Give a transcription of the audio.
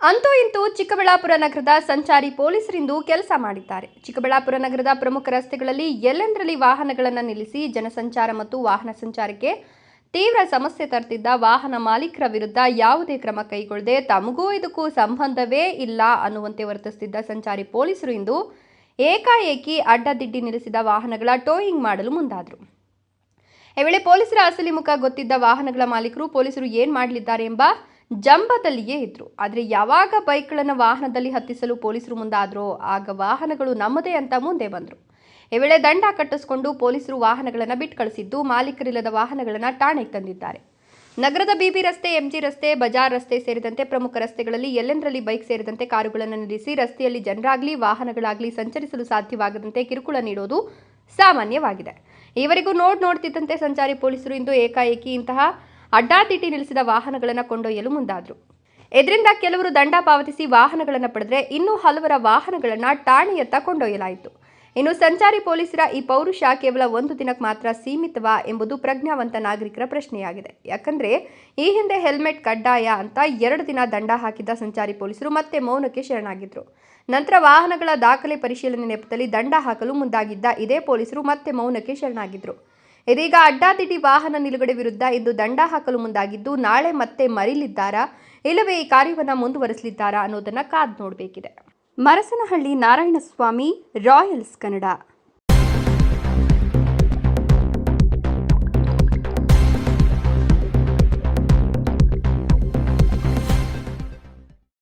ಅಂತೂ ಇಂತೂ ಚಿಕ್ಕಬಳ್ಳಾಪುರ ನಗರದ ಸಂಚಾರಿ ಪೊಲೀಸರಿಂದು ಕೆಲಸ ಮಾಡಿದ್ದಾರೆ. ಚಿಕ್ಕಬಳ್ಳಾಪುರ ನಗರದ ಪ್ರಮುಖ ರಸ್ತೆಗಳಲ್ಲಿ ಎಲ್ಲೆಂದರಲ್ಲಿ ವಾಹನಗಳನ್ನು ನಿಲ್ಲಿಸಿ ಜನಸಂಚಾರ ಮತ್ತು ವಾಹನ ಸಂಚಾರಕ್ಕೆ ತೀವ್ರ ಸಮಸ್ಯೆ ತರ್ತಿದ್ದ ವಾಹನ ಮಾಲೀಕರ ವಿರುದ್ಧ ಯಾವುದೇ ಕ್ರಮ ಕೈಗೊಳ್ಳದೆ ತಮಗೂ ಇದಕ್ಕೂ ಸಂಬಂಧವೇ ಇಲ್ಲ ಅನ್ನುವಂತೆ ವರ್ತಿಸುತ್ತಿದ್ದ ಸಂಚಾರಿ ಪೊಲೀಸರು ಇಂದು ಏಕಾಏಕಿ ಅಡ್ಡದಿಡ್ಡಿ ನಿಲ್ಲಿಸಿದ ವಾಹನಗಳ ಟೋಯಿಂಗ್ ಮಾಡಲು ಮುಂದಾದರು. ಈ ವೇಳೆ ಪೊಲೀಸರ ಅಸಲಿ ಮುಖ ಗೊತ್ತಿದ್ದ ವಾಹನಗಳ ಮಾಲೀಕರು ಪೊಲೀಸರು ಏನ್ ಮಾಡಲಿದ್ದಾರೆ ಎಂಬ ಜಂಬದಲ್ಲಿಯೇ ಇದ್ರು. ಆದರೆ ಯಾವಾಗ ಬೈಕ್ಗಳನ್ನು ವಾಹನದಲ್ಲಿ ಹತ್ತಿಸಲು ಪೊಲೀಸರು ಮುಂದಾದ್ರೋ, ಆಗ ವಾಹನಗಳು ನಮ್ಮದೇ ಅಂತ ಮುಂದೆ ಬಂದರು. ಈ ವೇಳೆ ದಂಡ ಕಟ್ಟಿಸಿಕೊಂಡು ಪೊಲೀಸರು ವಾಹನಗಳನ್ನು ಬಿಟ್ಟು ಕಳಿಸಿದ್ದು ಮಾಲೀಕರಿಲ್ಲದ ವಾಹನಗಳನ್ನು ಠಾಣೆಗೆ ತಂದಿದ್ದಾರೆ. ನಗರದ ಬಿಬಿ ರಸ್ತೆ, ಎಂಜಿ ರಸ್ತೆ, ಬಜಾರ್ ರಸ್ತೆ ಸೇರಿದಂತೆ ಪ್ರಮುಖ ರಸ್ತೆಗಳಲ್ಲಿ ಎಲ್ಲೆಂದರಲ್ಲಿ ಬೈಕ್ ಸೇರಿದಂತೆ ಕಾರುಗಳನ್ನು ನಿಲ್ಲಿಸಿ ರಸ್ತೆಯಲ್ಲಿ ಜನರಾಗಲಿ, ವಾಹನಗಳಾಗಲಿ ಸಂಚರಿಸಲು ಸಾಧ್ಯವಾಗದಂತೆ ಕಿರುಕುಳ ನೀಡೋದು ಸಾಮಾನ್ಯವಾಗಿದೆ. ಈವರೆಗೂ ನೋಡ್ ನೋಡ್ತಿದ್ದಂತೆ ಸಂಚಾರಿ ಪೊಲೀಸರು ಇಂದು ಏಕಾಏಕಿ ಇಂತಹ ಅಡ್ಡಾದಿಡ್ಡಿ ನಿಲ್ಲಿಸಿದ ವಾಹನಗಳನ್ನು ಕೊಂಡೊಯ್ಯಲು ಮುಂದಾದರು. ಇದರಿಂದ ಕೆಲವರು ದಂಡ ಪಾವತಿಸಿ ವಾಹನಗಳನ್ನು ಪಡೆದರೆ ಇನ್ನೂ ಹಲವರ ವಾಹನಗಳನ್ನು ಠಾಣೆಯತ್ತ ಕೊಂಡೊಯ್ಯಲಾಯಿತು. ಇನ್ನು ಸಂಚಾರಿ ಪೊಲೀಸರ ಈ ಪೌರುಷ ಕೇವಲ ಒಂದು ದಿನಕ್ಕೆ ಮಾತ್ರ ಸೀಮಿತವಾ ಎಂಬುದು ಪ್ರಜ್ಞಾವಂತ ನಾಗರಿಕರ ಪ್ರಶ್ನೆಯಾಗಿದೆ. ಯಾಕಂದ್ರೆ, ಈ ಹಿಂದೆ ಹೆಲ್ಮೆಟ್ ಕಡ್ಡಾಯ ಅಂತ ಎರಡು ದಿನ ದಂಡ ಹಾಕಿದ್ದ ಸಂಚಾರಿ ಪೊಲೀಸರು ಮತ್ತೆ ಮೌನಕ್ಕೆ ಶರಣಾಗಿದ್ರು. ನಂತರ ವಾಹನಗಳ ದಾಖಲೆ ಪರಿಶೀಲನೆ ನೆಪದಲ್ಲಿ ದಂಡ ಹಾಕಲು ಮುಂದಾಗಿದ್ದ ಇದೇ ಪೊಲೀಸರು ಮತ್ತೆ ಮೌನಕ್ಕೆ ಶರಣಾಗಿದ್ರು. ಇದೀಗ ಅಡ್ಡಾದಿಡ್ಡಿ ವಾಹನ ನಿಲುಗಡೆ ವಿರುದ್ಧ ಇಂದು ದಂಡ ಹಾಕಲು ಮುಂದಾಗಿದ್ದು, ನಾಳೆ ಮತ್ತೆ ಮರಿಲಿದ್ದಾರಾ? ಇಲ್ಲವೇ ಈ ಕಾರ್ಯವನ್ನು ಮುಂದುವರೆಸಲಿದ್ದಾರಾ ಅನ್ನೋದನ್ನ ಕಾದ್ ನೋಡಬೇಕಿದೆ. ಮರಸನಹಳ್ಳಿ ನಾರಾಯಣಸ್ವಾಮಿ, ರಾಯಲ್ಸ್ ಕನ್ನಡ.